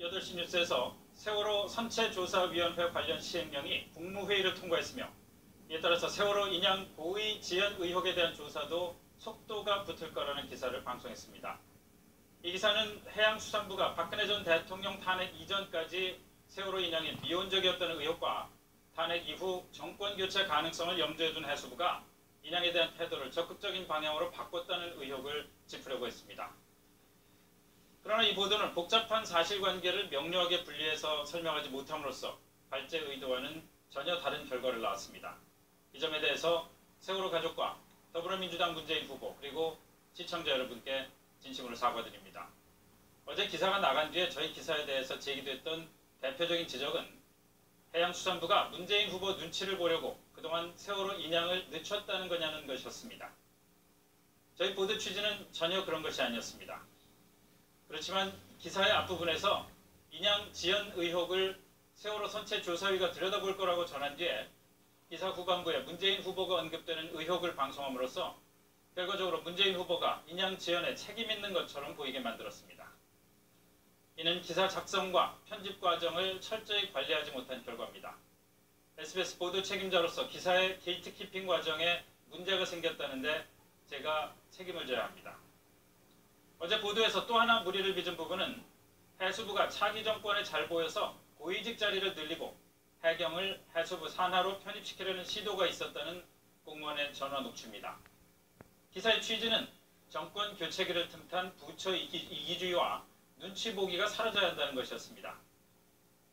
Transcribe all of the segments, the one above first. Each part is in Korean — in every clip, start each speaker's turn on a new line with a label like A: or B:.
A: 8시 뉴스에서 세월호 선체조사위원회 관련 시행령이 국무회의를 통과했으며 이에 따라서 세월호 인양 고의 지연 의혹에 대한 조사도 속도가 붙을 거라는 기사를 방송했습니다. 이 기사는 해양수산부가 박근혜 전 대통령 탄핵 이전까지 세월호 인양이 미온적이었다는 의혹과 탄핵 이후 정권 교체 가능성을 염두에 둔 해수부가 인양에 대한 태도를 적극적인 방향으로 바꿨다는 의혹을 짚으려고 했습니다. 그러나 이 보도는 복잡한 사실관계를 명료하게 분리해서 설명하지 못함으로써 발제 의도와는 전혀 다른 결과를 낳았습니다. 이 점에 대해서 세월호 가족과 더불어민주당 문재인 후보 그리고 시청자 여러분께 진심으로 사과드립니다. 어제 기사가 나간 뒤에 저희 기사에 대해서 제기됐던 대표적인 지적은 해양수산부가 문재인 후보 눈치를 보려고 그동안 세월호 인양을 늦췄다는 거냐는 것이었습니다. 저희 보도 취지는 전혀 그런 것이 아니었습니다. 그렇지만 기사의 앞부분에서 인양 지연 의혹을 세월호 선체 조사위가 들여다볼 거라고 전한 뒤에 기사 후반부에 문재인 후보가 언급되는 의혹을 방송함으로써 결과적으로 문재인 후보가 인양 지연에 책임 있는 것처럼 보이게 만들었습니다. 이는 기사 작성과 편집 과정을 철저히 관리하지 못한 결과입니다. SBS 보도 책임자로서 기사의 게이트키핑 과정에 문제가 생겼다는데 제가 책임을 져야 합니다. 어제 보도에서 또 하나 무리를 빚은 부분은 해수부가 차기 정권에 잘 보여서 고위직 자리를 늘리고 해경을 해수부 산하로 편입시키려는 시도가 있었다는 공무원의 전화 녹취입니다. 기사의 취지는 정권 교체기를 틈탄 부처 이기주의와 눈치 보기가 사라져야 한다는 것이었습니다.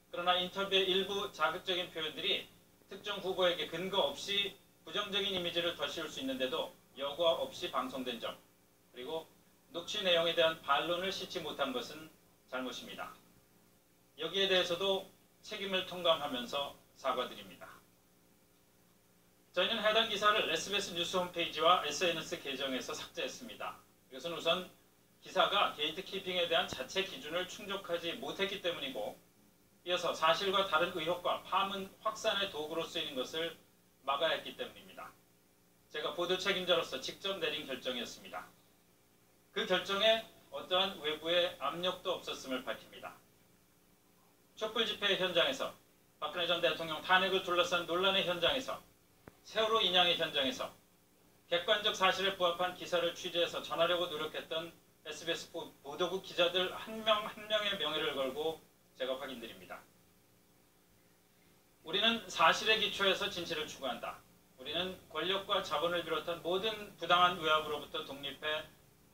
A: 그러나 인터뷰의 일부 자극적인 표현들이 특정 후보에게 근거 없이 부정적인 이미지를 덧 씌울 수 있는데도 여과 없이 방송된 점, 그리고 녹취 내용에 대한 반론을 싣지 못한 것은 잘못입니다. 여기에 대해서도 책임을 통감하면서 사과드립니다. 저희는 해당 기사를 SBS 뉴스 홈페이지와 SNS 계정에서 삭제했습니다. 이것은 우선 기사가 게이트키핑에 대한 자체 기준을 충족하지 못했기 때문이고 이어서 사실과 다른 의혹과 파문 확산의 도구로 쓰이는 것을 막아야 했기 때문입니다. 제가 보도 책임자로서 직접 내린 결정이었습니다. 그 결정에 어떠한 외부의 압력도 없었음을 밝힙니다. 촛불 집회 현장에서 박근혜 전 대통령 탄핵을 둘러싼 논란의 현장에서 세월호 인양의 현장에서 객관적 사실에 부합한 기사를 취재해서 전하려고 노력했던 SBS 보도국 기자들 한 명한 한 명의 명예를 걸고 제가 확인드립니다. 우리는 사실의기초에서 진실을 추구한다. 우리는 권력과 자본을 비롯한 모든 부당한 외압으로부터 독립해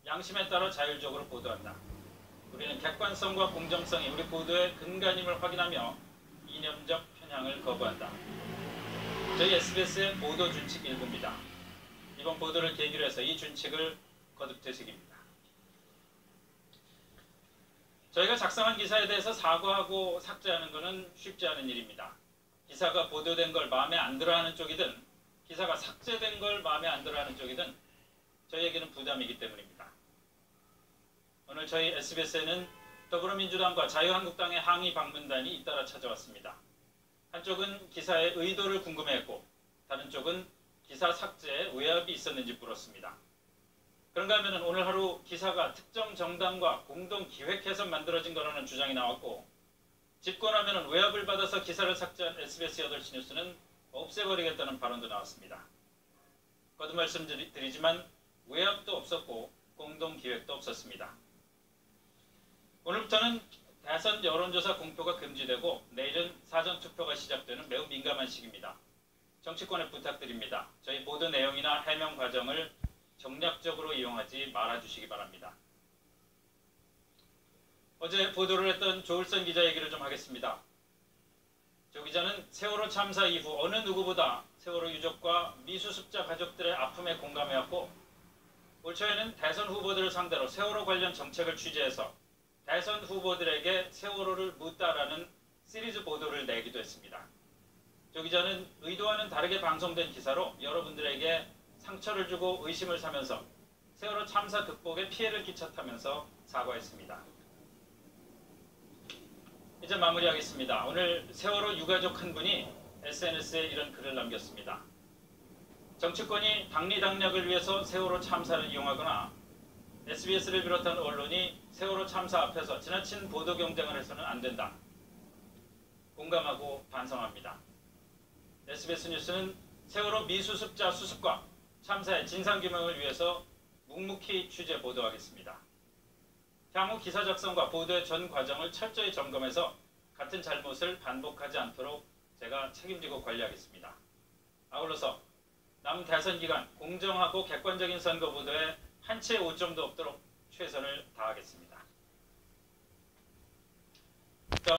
A: 양심에 따라 자율적으로 보도한다. 우리는 객관성과 공정성이 우리 보도의 근간임을 확인하며 이념적 편향을 거부한다. 저희 SBS의 보도 준칙 1부입니다. 이번 보도를 계기로 해서 이 준칙을 거듭 되새깁니다. 저희가 작성한 기사에 대해서 사과하고 삭제하는 것은 쉽지 않은 일입니다. 기사가 보도된 걸 마음에 안 들어하는 쪽이든 기사가 삭제된 걸 마음에 안 들어하는 쪽이든 저희에게는 부담이기 때문입니다. 오늘 저희 SBS에는 더불어민주당과 자유한국당의 항의 방문단이 잇따라 찾아왔습니다. 한쪽은 기사의 의도를 궁금해했고 다른 쪽은 기사 삭제에 외압이 있었는지 물었습니다. 그런가 하면 오늘 하루 기사가 특정 정당과 공동 기획해서 만들어진 거라는 주장이 나왔고 집권하면 외압을 받아서 기사를 삭제한 SBS 8시 뉴스는 없애버리겠다는 발언도 나왔습니다. 거듭 말씀드리지만 외압도 없었고 공동 기획도 없었습니다. 오늘부터는 대선 여론조사 공표가 금지되고 내일은 사전투표가 시작되는 매우 민감한 시기입니다. 정치권에 부탁드립니다. 저희 모든 내용이나 해명 과정을 정략적으로 이용하지 말아주시기 바랍니다. 어제 보도를 했던 조울선 기자 얘기를 좀 하겠습니다. 조 기자는 세월호 참사 이후 어느 누구보다 세월호 유족과 미수습자 가족들의 아픔에 공감해왔고 올 초에는 대선 후보들을 상대로 세월호 관련 정책을 취재해서 대선 후보들에게 세월호를 묻다라는 시리즈 보도를 내기도 했습니다. 조 기자는 의도와는 다르게 방송된 기사로 여러분들에게 상처를 주고 의심을 사면서 세월호 참사 극복에 피해를 끼쳤다면서 사과했습니다. 이제 마무리하겠습니다. 오늘 세월호 유가족 한 분이 SNS에 이런 글을 남겼습니다. 정치권이 당리당략을 위해서 세월호 참사를 이용하거나 SBS를 비롯한 언론이 세월호 참사 앞에서 지나친 보도 경쟁을 해서는 안 된다. 공감하고 반성합니다. SBS 뉴스는 세월호 미수습자 수습과 참사의 진상규명을 위해서 묵묵히 취재 보도하겠습니다. 향후 기사 작성과 보도의 전 과정을 철저히 점검해서 같은 잘못을 반복하지 않도록 제가 책임지고 관리하겠습니다. 아울러서 남 대선 기간 공정하고 객관적인 선거 보도에 한채 오점도 없도록 최선을 다하겠습니다.